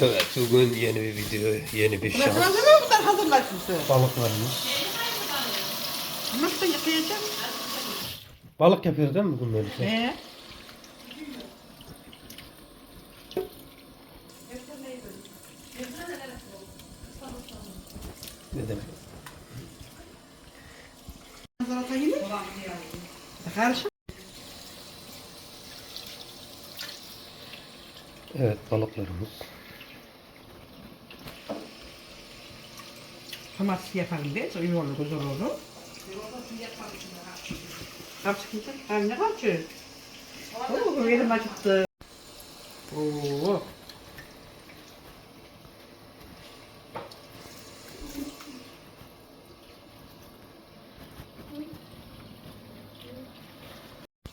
Evet bugün yeni bir video, yeni bir şans. hazır mı bu kadar hazırlaşmışsın? Balıklarımız. Nasıl yıkayacağım? Balık yapıyoruz değil mi bugün Melisa? Ee? Ne demek? Karışık. Evet balıklarımız. Yapalım diye. İyi olur, güzel olur. Kapçık mı? Hem ne kapçık? Oo, elim acıktı. Oo.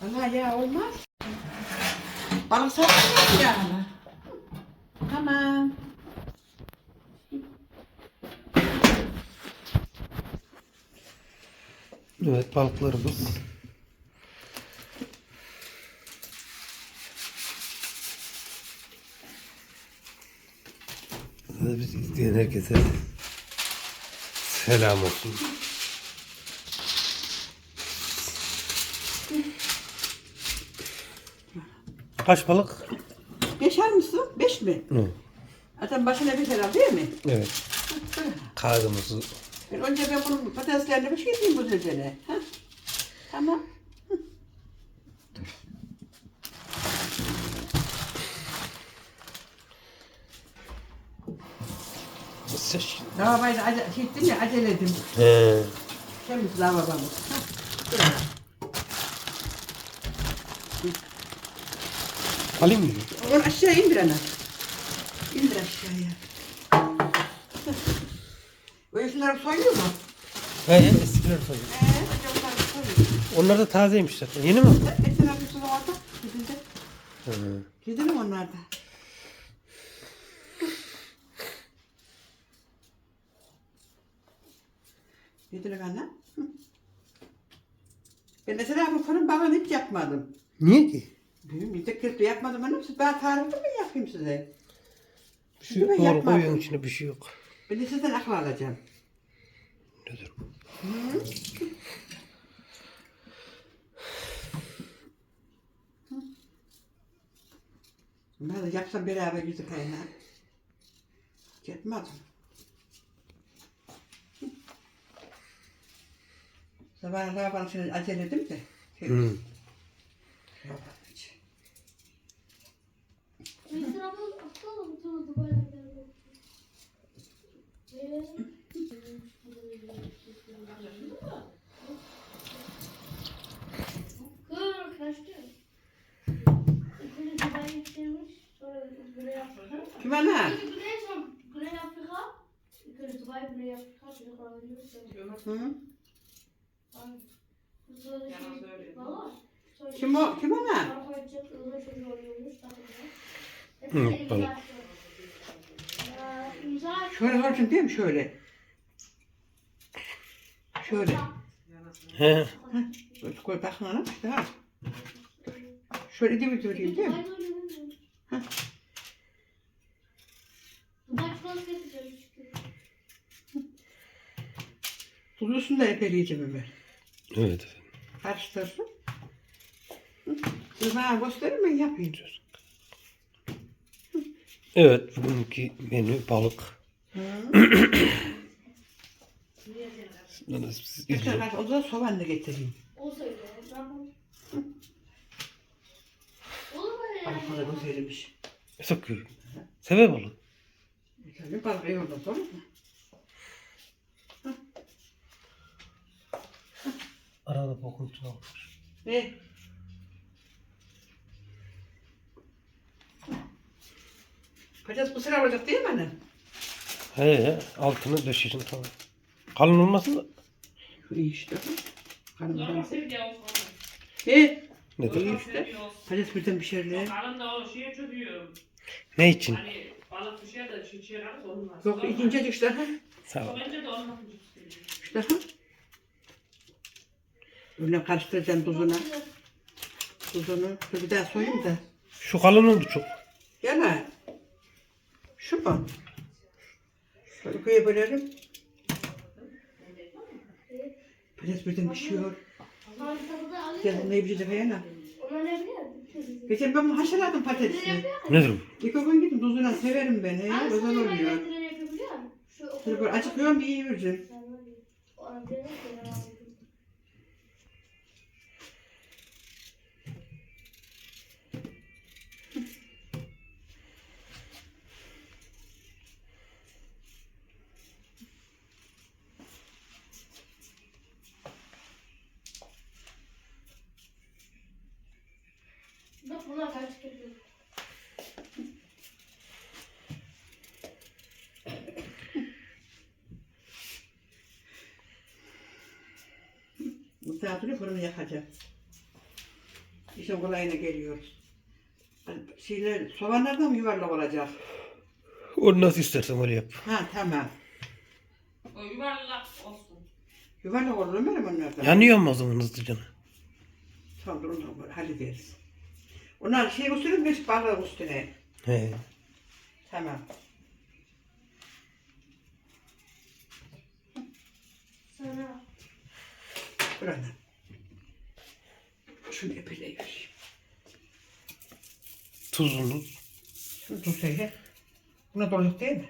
Allah ya olmaz. Balık satmıyor ya. Tamam. Evet balıklarımız. Hadi biz izleyen herkese selam olsun. Kaç balık? Beşer misin? Beş mi? Hı. Zaten başına bir herhalde değil mi? Evet. Kağıdımızı Ben önce ben bunun patateslerini bir şey diyeyim bu. Ha? Tamam. seç. Lavabayı da acele, şey ettim ya acele ettim. He. Temiz lavabamız. Ha? Alayım mı? Onu aşağı indir ana. İndir aşağıya. Böyle şunları soyuyor mu? He, eskiler tabii. Ee, soyuyor. Onlar da tazeymiş zaten. Yeni mi? Bir sürü orada. Gidildi. Hı. Gidildi mi onlar da? Gidildi anne. Ben mesela bu fırın babam hiç yapmadım. Niye ki? Benim bir de kırpı yapmadım hanım. Siz ben tarifi mi yapayım size? Bir Şimdi şey ben. Doğru yapmadım. koyuyorsun içine bir şey yok. Ben de sizden akıl alacağım. Nedir? Ben de yapsam beraber yüzü kaynar. Yapmadım. Sabah lavabanın içine acele edip de. Şey, Hı. lavabanın içine. Mesela bu aptal mı tutuldu böyle böyle? Dubai. Sonra Güney Afrika. Yukarı sonra Güney Afrika. Dubai, Güney Afrika. Hı? Kim o? Kim ana? Arpa edecek, öyle şey oluyormuş. takımda. Hı, Hepsi balık. imza atıyor. Ya, imza atıyor. Şöyle olsun değil mi? Şöyle. Şöyle. He. Şöyle koy bakın ana işte ha. Şöyle değil değil mi? Dubai çikolatası getireceğim çünkü. Tuzlusun da epeleyeceğim ben. Evet efendim. Siz bana gösterin ben yapayım. Evet bugünkü menü balık. Hı. Siz Tekrar izleyin. karşı- O da getireyim. O söyle. Ben bunu- Olur mu yani? Balık da güzelmiş. Sakıyor. Sever balık. Tabii balık oldu sonra mı? Arada bokuntu almış. Ne? Patates mısır alacak değil mi annem? He altını döşeyin tamam. Kalın olmasın da. İyi işte. Normal sevgi olsun. Ne? İyi işte. Patates birden pişerler. Kalın da o şeye çözüyor. Ne için? Hani balık pişer de şu şey alırsa olmaz. Yok ikinci işte ha. Sağ ol. İnce de olmaz. İşte ha. Öyle karıştıracağım tuzuna. Tuzunu. Bir daha soyayım da. Şu kalın oldu çok. Gel ha. Şu mu? Şöyle ikiye bölelim. Patates birden pişiyor. Geldim ne yapacağız yana. Ona ne? Geçen ben bunu haşladım patatesi. Nedir bu? İlk gün gittim tuzuyla severim ben. He, güzel oluyor. Şöyle böyle acıkıyorum bir iyi vereceğim. Bak buna kaç kere. Bu saatini fırını yakacağım. İşin kolayına geliyoruz. Şeyler, soğanlar da mı yuvarlak olacak? Onu nasıl istersen öyle yap. Ha tamam. O yuvarlak olsun. Yuvarlak olur mu öyle onlar da? Yanıyor mu o zaman hızlıca? Tamam dur onu da hallederiz. Onlar şey mi balığın üstüne? He. Tamam. Sana. Dur anne. Şunu epeleyivereyim. Tuzunu. Şunu tut söyle. Buna dolacak değil mi?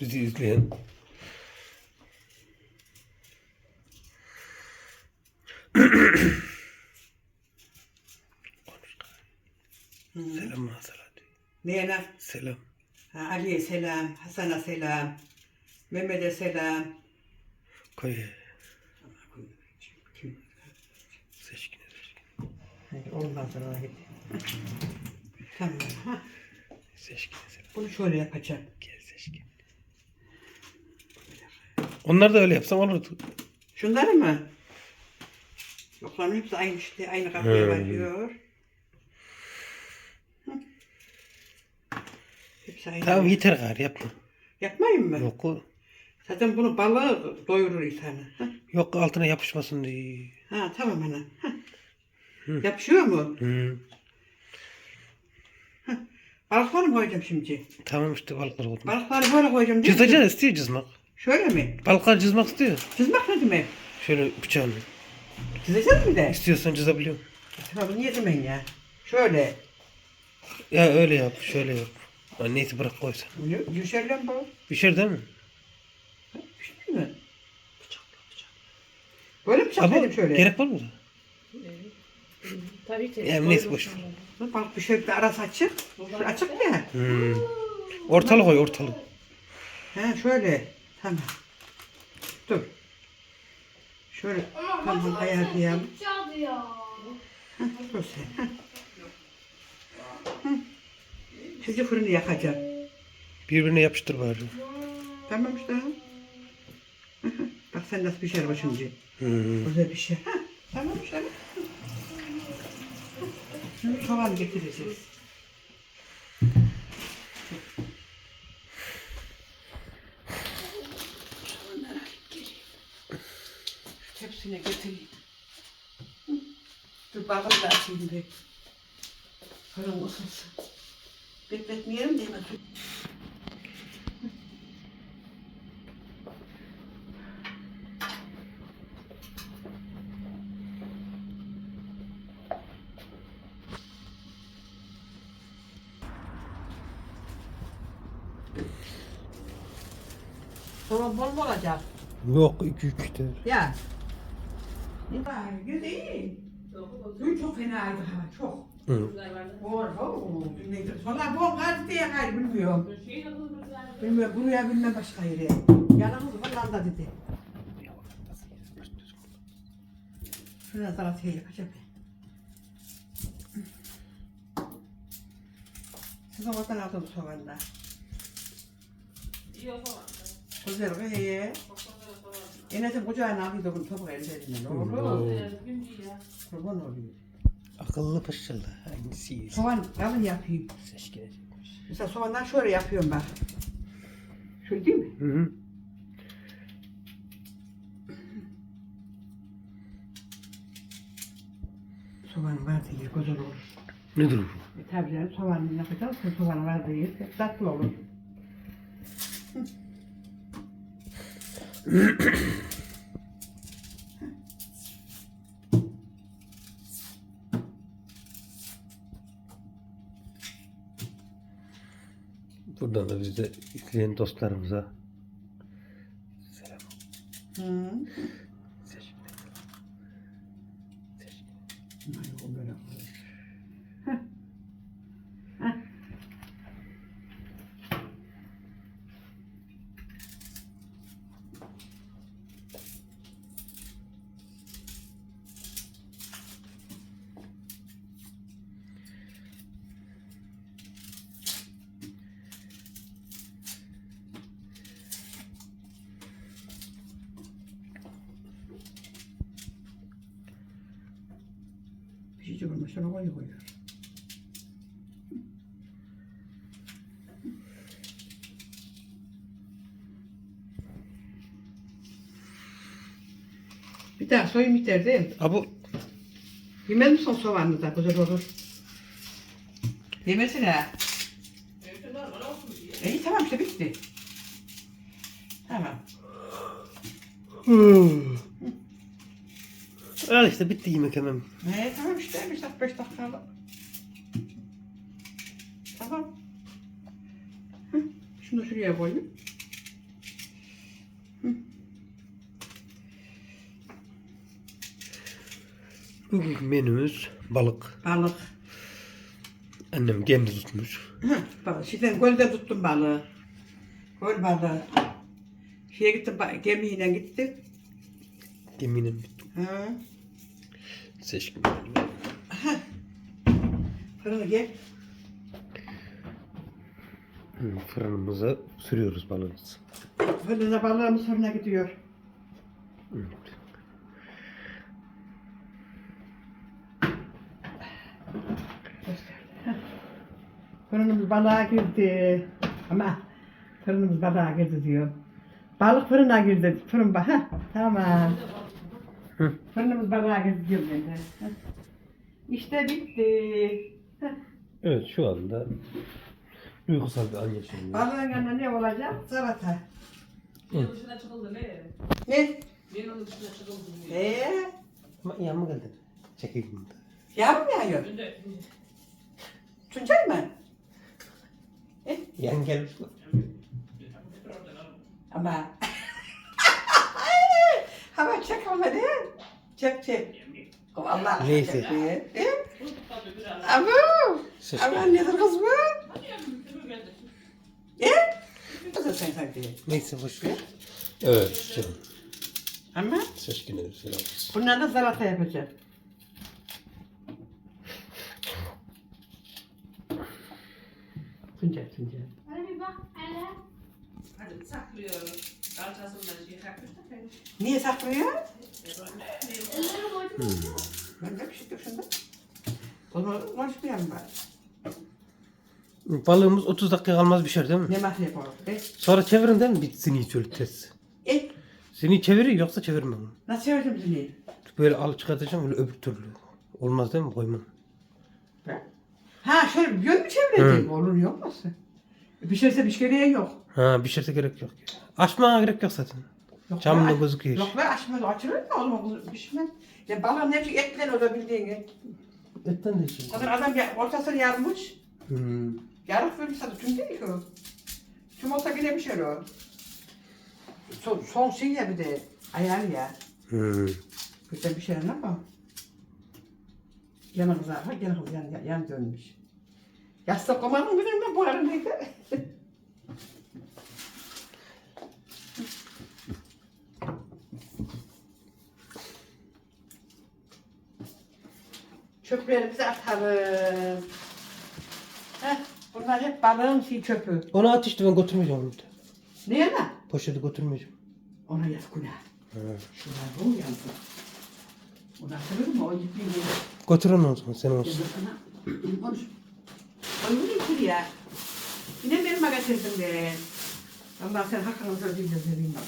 Bizi izleyen. Selam. Neye lan? Selam. Ha, Ali'ye selam, Hasan'a selam, Mehmet'e selam. Koy. Seçkine seçkine. Hadi ondan sonra git. Tamam. Ha, Seçkine selam. bunu şöyle yapacağım. Gel seçkine. Onlar da öyle yapsam olurdu. Şunları mı? Yok lan hepsi aynı işte, aynı kapıya Hmm. varıyor. Hı. Hepsi aynı. Tamam yeter gari yapma. Yapmayayım mı? Yok o. Zaten bunu balığı doyurur insanı. Ha, Yok altına yapışmasın diye. ha tamam ana. Hı. Yapışıyor mu? Hı. Balıkları mı koyacağım şimdi? Tamam işte balıklar oldu. Balıkları böyle koyacağım? Cızlayacaksın istiyor cızmak. Şöyle mi? Balıklar cızmak istiyor. Çizmek ne demek? Şöyle bıçağını. Çizeceğiz mi de? İstiyorsan cızabiliyorum. Tamam niye demeyin ya? Şöyle. Ya öyle yap, şöyle yap. Neyse bırak koy sen. Düşer lan bu. Pişer değil mi? Pişti mi? Böyle mi Ama çakayım şöyle? gerek var mı? Tabii ki. Ya neyse boş ver. Bak bir şöyle bir arası açık. Şöyle açık ya. Hmm. Ortalık koy ortalık. Ha şöyle. Tamam. Dur. Şöyle Ama tamam ayarlayalım. Çaldı ya. Ha, dur sen. Şimdi fırını yakacağım. Birbirine yapıştır bari. Tamam işte. Hı. Bak sen nasıl pişer şimdi. Hmm. Güzel pişer. Tamam işte. Şimdi soğan getireceğiz. Hepsine getireyim. Dur bakalım da şimdi. Fırın ısınsın. Bekletmeyelim de hemen. Soğan bol mu olacak? Yok 2 3 der. Ya. Güzel iyi. Dün çok fenaydı hava çok. Hı. Neydi? Sonra bol kardı diye hayır bilmiyorum. Şey. Bilmiyorum buraya bilmem başka yere. Yanımız falan da dedi. Şuna salatayı yapacağım ben. Siz oradan aldım soğanla. İyi o zaman. Güzel Enes'in kucağına alıyordum bunu. Ee, gün değil ya. Kurban olayım. Akıllı pışıldı. Hangisi? Soğan kalın yapayım. Seçkilecekmiş. Mesela soğandan şöyle yapıyorum bak. Şöyle değil mi? Hı hı. Soğan var diye güzel olur. Nedir bu? E tabii canım soğanı yapacağız. Soğan var diye tatlı olur. Buradan da biz de izleyen dostlarımıza selam. Hı. Seçkine. Ay, o böyle olur. Pişici bulmuş, ona koyu koyuyor. Bir daha soyun biter değil mi? Ha bu Yemez misin soğanlı da güzel olur. Yemesin ha. Evet. İyi tamam işte bitti. Tamam. Al işte bitti yemek hemen. Ne tamam işte bir dakika beş dakika. Tamam. Hı, Şunu şuraya koyayım. Bugünkü menümüz balık. Balık. Annem kendi tutmuş. Hı, balık. Şimdi gölde tuttum balığı. Göl balığı. Şeye gittim, gemiyle gittim. Geminin bitti. Hı. Seçkin. Fırını gel. Fırınımıza sürüyoruz balığımızı. Fırına balığımız fırına gidiyor. Fırınımız balığa girdi. Ama fırınımız balığa girdi diyor. Balık fırına girdi. Fırın bak. Tamam. Hı. Fırınımız balığa girdi diyor. İşte bitti. Evet şu anda duygusal bir an yaşanıyor. Balığın yanına ne olacak? Salata. Benim dışına çıkıldı ne? Ne? Benim dışına çıkıldı diye. Eee? Ama yanıma geldin. Çekeyim. Yağmur mu yağıyor? Tuncay mı? Yan gelmiş. Ama. Hava çek ama değil? Çek çek. Allah Neyse. Seçkin. Ama nedir kız bu? E? Neyse boş ver. Evet canım. Ama Seçkin'e selam olsun. bundan da salata yapacağım. Tuncay Tuncay. Hadi bir bak hele. Hadi saklıyoruz. Kalçasından şey yapmıştık. Niye saklıyor? Ben de bir şey düşündüm. O zaman konuşmayalım bari. Balığımız 30 dakika kalmaz pişer değil mi? Ne koyalım? E? Sonra çevirin değil mi? Bir sini şöyle ters. E? Seni çeviriyor yoksa çevirmem. Nasıl çevirdim seni? Böyle al çıkartacağım öyle öbür türlü. Olmaz değil mi? Koymam. Ben? Ha şöyle yön mü çevireceğim? Olur yok nasıl? Pişerse bir şey yok. Ha pişirse gerek yok. Açmaya gerek yok zaten. Yok Camla be, gözüküyor. Yok be açmaz. Açılır mı oğlum? Pişmez. Ya balığın hepsi etlen o da bildiğin gibi. Etten de şey. Zaten adam ya, ortasını yarmış. Hmm. Yarık vermiş zaten. Tüm değil ki o. Tüm olsa yine bir şey o. son, son şey ya bir de ayar ya. Hmm. Güzel bir şey ama. Yana kız arka, yana kız yan, yan, dönmüş. Yastık mı bilmiyorum bu ara neydi? Çöplerimizi atalım. Heh, bunlar hep balığın şey çöpü. Onu at işte ben götürmeyeceğim onu. da. Niye lan? Poşeti götürmeyeceğim. Ona yaz günah. Ha. Şunlar bu yansın. Ona atılır mı? O gitmeyin. Götür onu zaman sen olsun. Yazıkına. Konuş. Onu getir ya. Yine benim magazindim be. Allah sen hakkını söyleyeceğiz vereyim bak.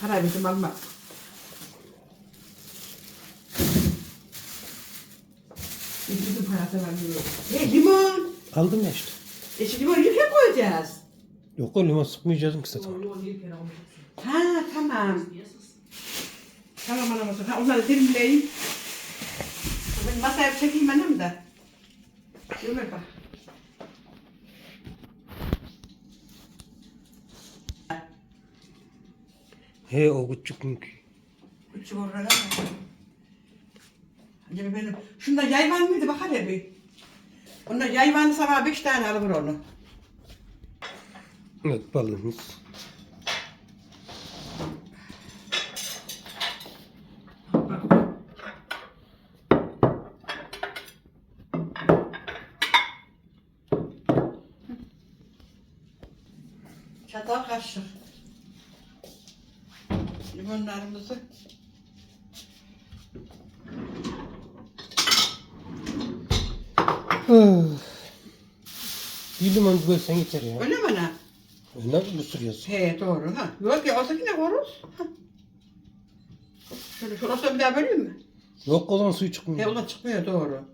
Para bizim alma. Var diyor. Hey limon. Aldım ya işte. E şimdi limon yıkaya koyacağız. Yok o limon sıkmayacağız ki zaten. Ha tamam. Tamam anam olsun. Ha onları dilimleyeyim. Ben masaya çekeyim annem de. Yürü bak. He o küçük mülk. Küçük orada mı? Acaba benim... Şunda yayvan mıydı bak hele bir. Onda yayvanı sabah beş tane alır onu. Evet balığımız. Limon bölsen yeter ya. Öyle mi ana? Ne bu sürüyorsun? He doğru ha. Yok ya olsa yine koruz. Ha. Şöyle olsa bir daha böleyim mi? Yok o zaman suyu He çıkmıyor. o da çıkmıyor doğru.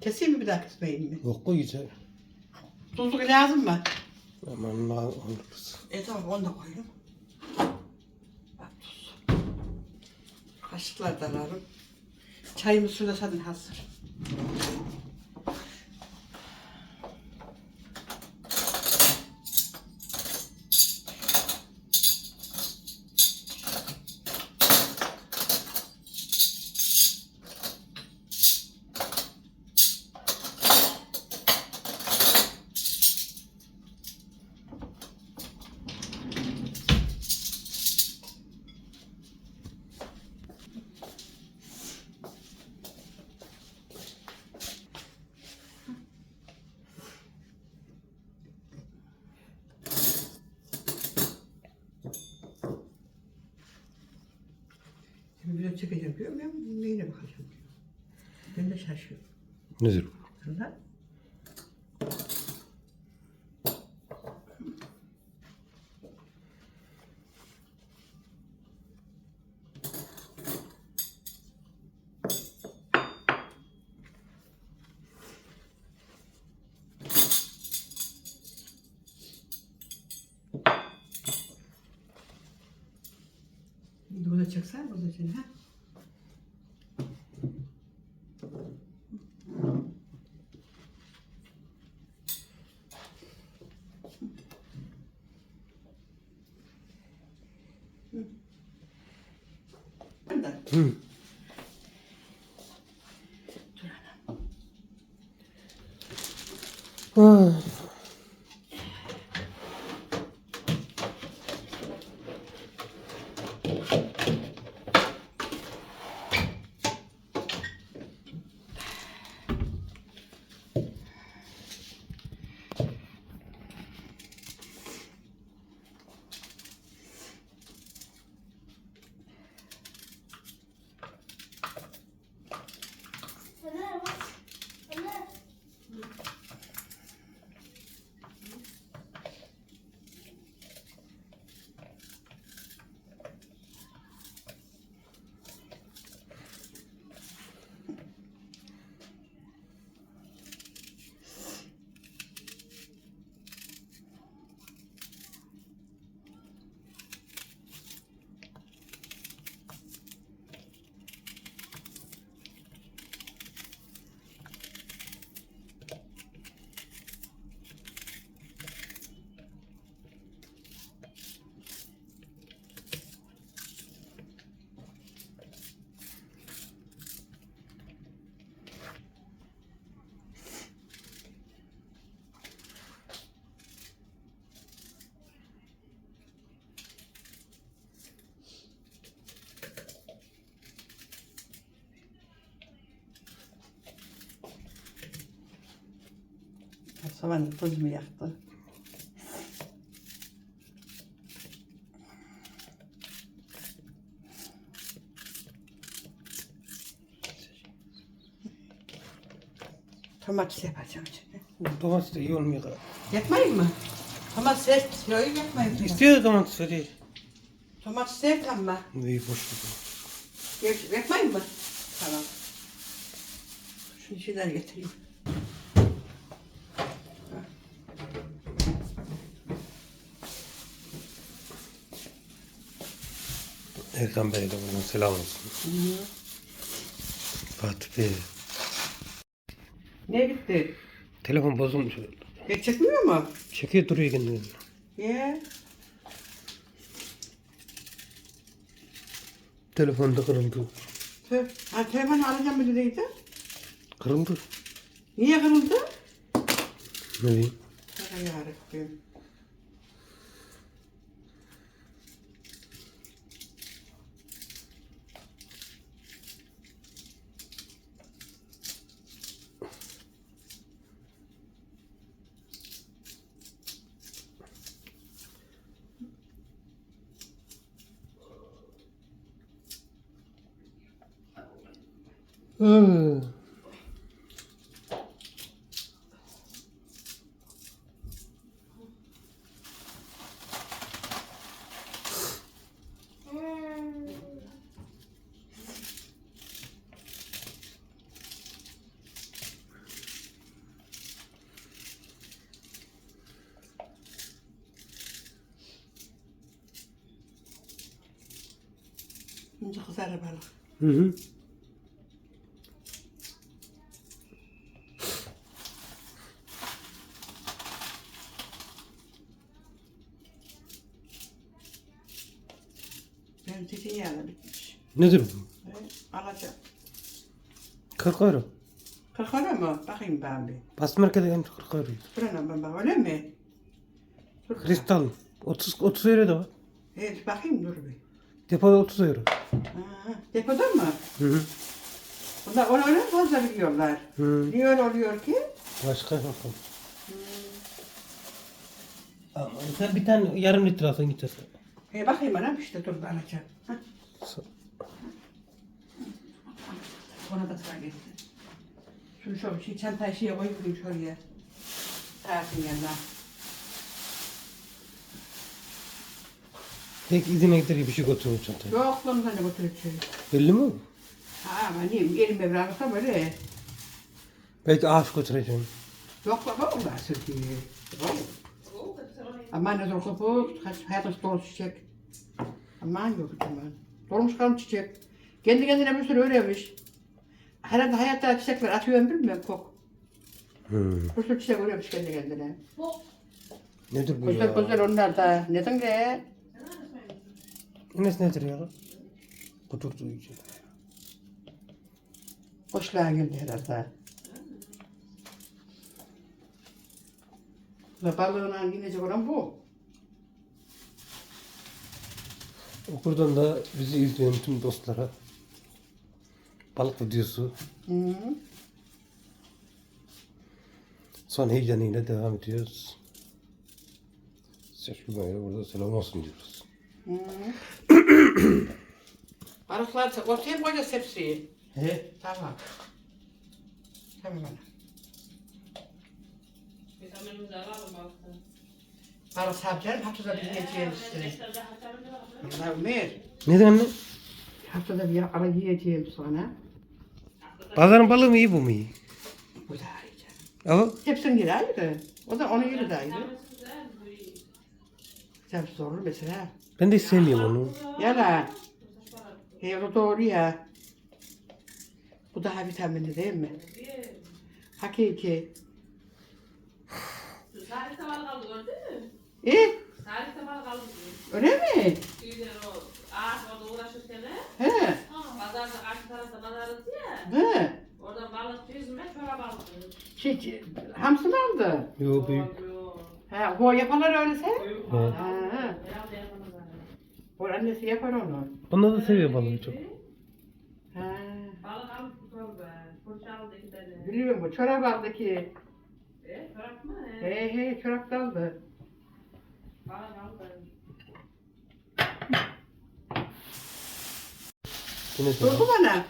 Keseyim mi bir daha kesmeyeyim mi? Yok o yeter. Tuzluk lazım mı? Aman Allah alırız. E tamam onu da koyayım. Bak tuz. Kaşıklar da alalım. Çayımız şurada zaten hazır. De çekeceğim diyorum ya neyine bakacağım. Ben de şaşıyorum. Nedir bu? Şunlar. Burada. Soğan tuz mu yaktı? Domates yapacağım şimdi. Domates de iyi olmuyor. da. Yapmayayım mı? Domates sert. Yok yapmayayım. İstiyor domates vereyim. Domates sert ama. İyi boş ver. Yapmayayım mı? Tamam. Şu şeyler getireyim. Erkan Bey'e de buradan selam olsun. Fatih Bey. Ne bitti? Telefon bozulmuş. Hiç çekmiyor mu? Çekiyor duruyor kendini. Ye. Telefon da kırıldı. Tüh. Ha, telefonu alacağım mı dediydi? Kırıldı. Niye kırıldı? Ne diyeyim? Hay yarabbim. Hı. Şimdi kızarı balık. Hı hı. Benim bu? Ben alacağım. 40 euro. 40 euro mu? Bakayım ben bir. Bas markete gelmiş 40 euro. Buranın ben bak öyle mi? Dur. Kristal. 30, 30 euro da var. Evet, bakayım dur bir. Depoda 30 euro. Ha, depoda mı? Hı hı. Bunlar öyle fazla biliyorlar. Hı. Niye öyle oluyor ki? Başka bakalım. Ama sen bir tane yarım litre alsan gidersin. He bakayım anam işte dur ben alacağım. Hah. Ona da sıra geldi. Şunu şu şey, çantayı şeye koyayım şuraya. Tarafın yanına. Tek izine gider bir şey götürür çantaya. Yok lan de götürüp şey. Belli mi? Ha ama neyim elime bırakırsam öyle. Belki ağaç götüreceğim. Yok baba o da sürtüyor. Aman ne zor kopuk. Kaç hayatı dolu çiçek. Aman yok aman. Dolmuş kalmış çiçek. Kendi kendine bir sürü öğrenmiş. Herhalde hayatta çiçekler atıyorum bilmiyorum kok. Hı. Bir sürü çiçek öğrenmiş kendi kendine. Nedir bu Güzel ya? güzel onlar da. Neden de? Enes nedir ya? Oturduğu için. Hoşluğa geldi herhalde. Ve balığına inecek olan bu. Okuldan da bizi izleyen tüm dostlara balık videosu Hı -hı. son heyecanıyla devam ediyoruz. Seçme böyle burada selam olsun diyoruz. -hı. Balıklar ortaya mı koyacağız hepsini? He? Tamam. Tamam Balık sabiçlerim haftada bir yiyeceğim var. Bunlar Ömer. Neden anne? Haftada bir ara yiyeceğim sonra. Pazarın balığı mı iyi bu mu iyi? Bu da yiyeceğim. Ama Hepsinin yeri ayrı. O da onun yeri de ayrı. Sen zorlu mesela. ben de hiç sevmiyorum onu. Yala. He o doğru ya. Bu daha vitaminli değil mi? Hakiki. Gördün mü? E Salih Tamal kaldı öyle mi? Tüyler o ağaç orada uğraşırken he, He. pazarda karşı tarafta pazarlık ya. He. Orada balık yüzme çorap aldı. Şey, hamsi mi aldı? Yo büyük. He, o yaparlar öylese. Büyük He. balık. Ha. Herhalde yapamaz hani. O annesi yapar onu. Onlar da seviyor balığı çok. Ha. Balık alıp tutalım be. Fırça aldı iki tane. Biliyorum bu çorap aldı ki. E, çorap mı? He he çorap daldı. Bana kaldı. Yine Durdu bana.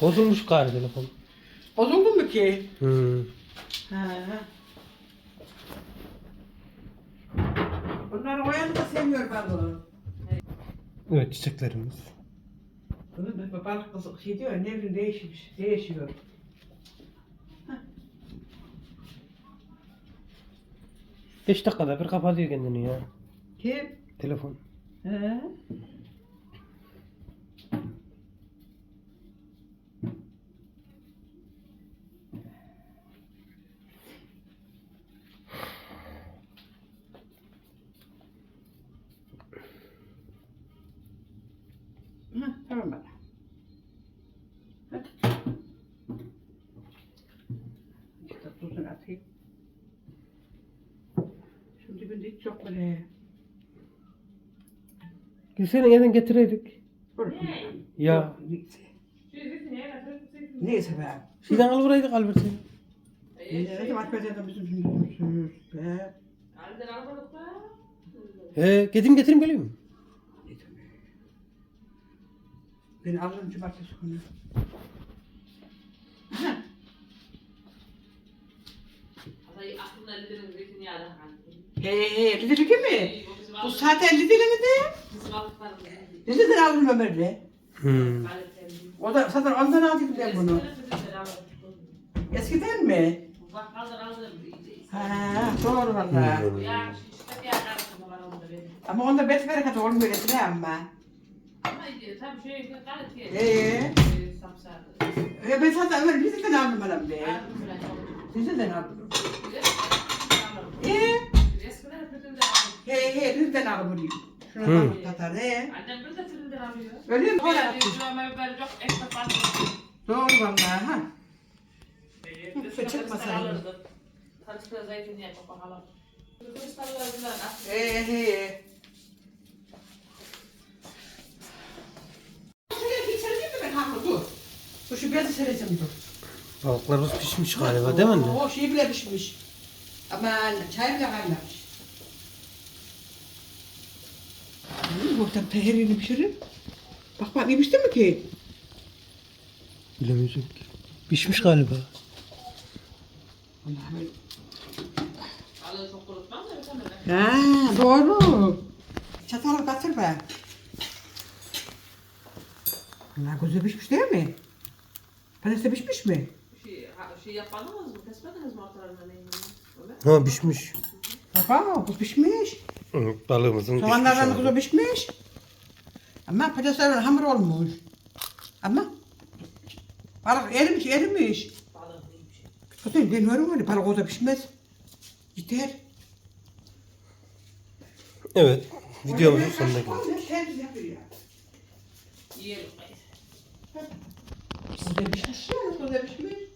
Bozulmuş gari telefon. Bozuldu mu ki? Hmm. Ha. Bunları koyanı da sevmiyor balığı. Evet çiçeklerimiz. Bunu bir balık kızı şey diyor, nevrin değişmiş, değişiyor. Beş dakikada bir kapatıyor kendini ya. Kim? Telefon. He? Hı, tamam bana. Hadi. İşte tuzunu atayım. Şunun dibinde hiç yok böyle. Gülsene yerden getireydik. Ya. Neyse. Neyse be. Şeyden alıvereydik Albert seni. Ne zaman atmayacağım bizim sündürmüşsünüz be. He, gidin getireyim geleyim mi? Ben alırım cumartesi günü. Aslında aklımda liderin zeytinyağı da kaldı. He he, Lidl'li mi? Bu zaten Lidl'li mi de? Lidl'den aldım Ömer'le. Hmm. O da zaten ondan aldım ben bunu. Eskiden mi? Ha, doğru valla. Hmm. Ya. Ama onda bet bereket olmuyor ne ama. Şey. Ee? E, ben zaten Ömer Lidl'den aldım bana be. Aldım falan çok. Lidl'den. Aldım. Ee? He he, Lidl'den aldım bunu. Şuna Hı. bak tatar he. Annem de Lidl'den alıyor. Öyle mi? Bir de diyorum ben çok ekmek var. Doğru valla ha. Biz çıkmasaydı. alırdık. Karıştırır zeytinyağı çok bakalım. Kristallar bunlar aslında. He he. Şuraya sereyim mi hamur dur. Dur şu biraz sereceğim dur. Balıklarımız pişmiş galiba değil mi anne? O şey bile pişmiş. Aman çay bile kaynamış. Buradan pehirini pişirip. Bak bak iyi pişti mi ki? Bilemiyorum ki. Pişmiş galiba. Ben- Ha doğru. Çatalı batır be. Bunlar gözü pişmiş değil mi? Patates de pişmiş mi? Şey, ha, şey yapmadınız mı? Kesmediniz mi ortalarına neyini? Öyle. Ha pişmiş. Baba kuz pişmiş. Balığımızın. Soğanlardan kuzu pişmiş. Ama patatesler hamur olmuş. Ama balık erimiş erimiş. Balık? Zaten deniyorum öyle balık o da pişmez. Yeter. Evet. Videomuzun sonuna geldik. Servis yapıyor ya. Yiyelim. O da pişmiş ya, o da pişmiş.